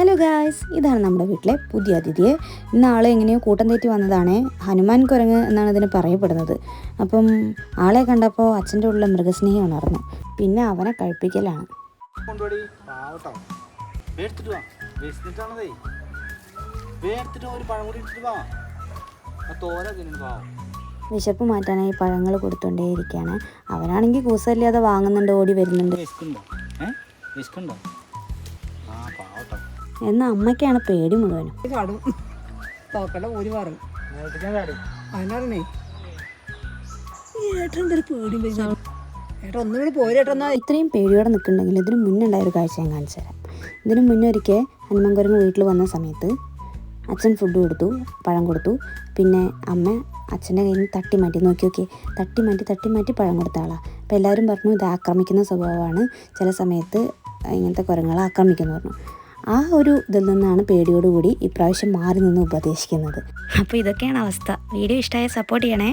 Hello guys ഇതാണ് നമ്മുടെ വീട്ടിലെ പുതിയ അതിഥിയെ. ഇന്ന് ആളെ എങ്ങനെയോ കൂട്ടം തെറ്റി വന്നതാണ്. ഹനുമാൻ കുരങ്ങ് എന്നാണ് ഇതിന് പറയപ്പെടുന്നത്. അപ്പം ആളെ കണ്ടപ്പോൾ അച്ഛന്റെ ഉള്ള മൃഗസ്നേഹം ഉണർന്നു. പിന്നെ അവനെ കഴിപ്പിക്കലാണ്. വിശപ്പ് മാറ്റാനായി പഴങ്ങൾ കൊടുത്തോണ്ടേയിരിക്കുകയാണ് അവനാണെങ്കിൽ കൂസല്ലാതെ വാങ്ങുന്നുണ്ട് ഓടി വരുന്നുണ്ട്. വിശക്കുണ്ടോ? ഏ? വിശക്കുണ്ടോ? ആ പാവട്ടോ. എന്നാൽ അമ്മയ്ക്കാണ് പേടി മുഴുവനും. ചാടും തോക്കട ഊരി മാറും അതിനറിഞ്ഞേ ഏട്ടൻ എന്തൊരു പേടിയും വരുന്നു ഏട്ടാ ഒന്നും കൂടി പോരേട്ടെന്നാ ഇത്രയും പേടിയോടെ നിൽക്കുന്നുണ്ടെങ്കിൽ ഇതിന് മുന്നേ ഉണ്ടായ ഒരു കാഴ്ച ഞാൻ കാണിച്ചു തരാം. ഇതിന് മുന്നേ ഒരിക്കൽ ഹനുമൻകുരങ്ങ് വീട്ടിൽ വന്ന സമയത്ത് അച്ഛൻ ഫുഡ് കൊടുത്തു പഴം കൊടുത്തു. പിന്നെ അമ്മ അച്ഛന്റെ കയ്യിൽ നിന്ന് തട്ടി മാറ്റി നോക്കി നോക്കി. തട്ടി മാറ്റി തട്ടി മാറ്റി പഴം കൊടുത്ത ആളാണ് അപ്പോൾ എല്ലാവരും പറഞ്ഞു ഇത് ആക്രമിക്കുന്ന സ്വഭാവമാണ്. ചില സമയത്ത് ഇങ്ങനത്തെ കുരങ്ങളെ ആക്രമിക്കുന്നു പറഞ്ഞു. ആ ഒരു ഇതിൽ നിന്നാണ് പേടിയോടുകൂടി ഇപ്രാവശ്യം മാറി നിന്ന് ഉപദേശിക്കുന്നത്. അപ്പോൾ ഇതൊക്കെയാണ് അവസ്ഥ. വീഡിയോ ഇഷ്ടമായ സപ്പോർട്ട് ചെയ്യണേ.